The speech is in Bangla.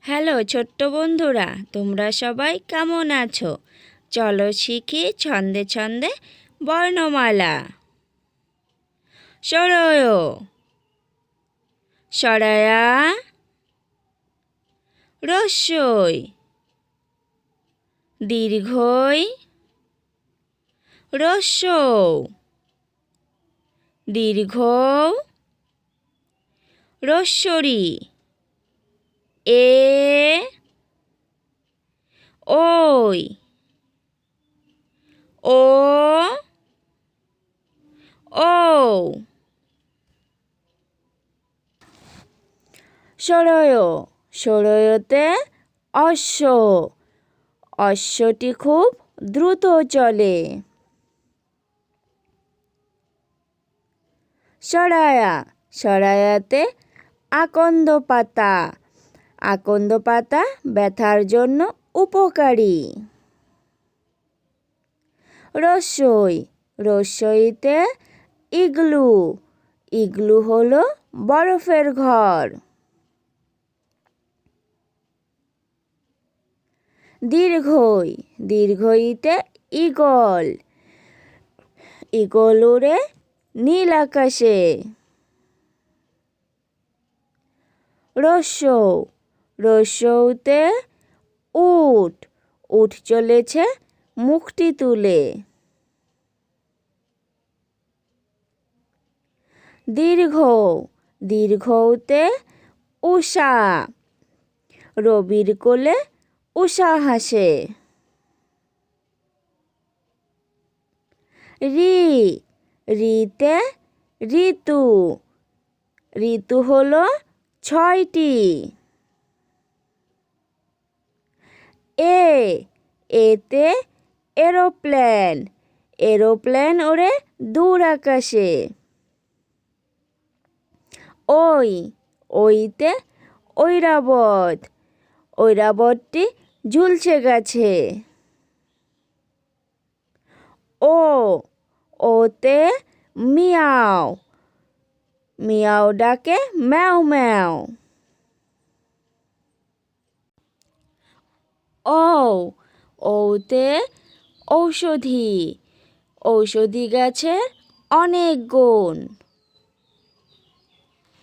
হ্যালো ছোট্ট বন্ধুরা, তোমরা সবাই কেমন আছো? চলো শিখি ছন্দে ছন্দে বর্ণমালা। সরয়। সরায়া। রস্যই। দীর্ঘই। রস্যৌ দীর্ঘ রস্বরী এ। ওই। ও। ও। সরয় সরয়তে অশ্ব। অশ্বটি খুব দ্রুত চলে। সরায়া সরায়াতে আকন্দ পাতা। আকন্দ পাতা ব্যথার জন্য উপকারী। রসই, রসইতে ইগলু। ইগলু হলো বরফের ঘর। দীর্ঘই, দীর্ঘইতে ইগল। ইগল উড়ে নীল আকাশে। রস্যৌ রস্যৌতে উট উঠ চলেছে মুখটি তুলে। দীর্ঘ, দীর্ঘতে উষা। রবির কোলে উষা হাসে। রি, রিতে ঋতু। ঋতু হলো ছয়টি এ এতে এরোপ্লেন এরোপ্লেন ওরে দূর আকাশে। ওই, ওইতে ঐরাবত, ঐরাবতটি ঝুলছে গাছে। ও, ওতে মিয়াও মিয়াও ডাকে ম্যাও ম্যাও। ও ওতে ঔষধি। ঔষধি গাছের অনেক গুণ।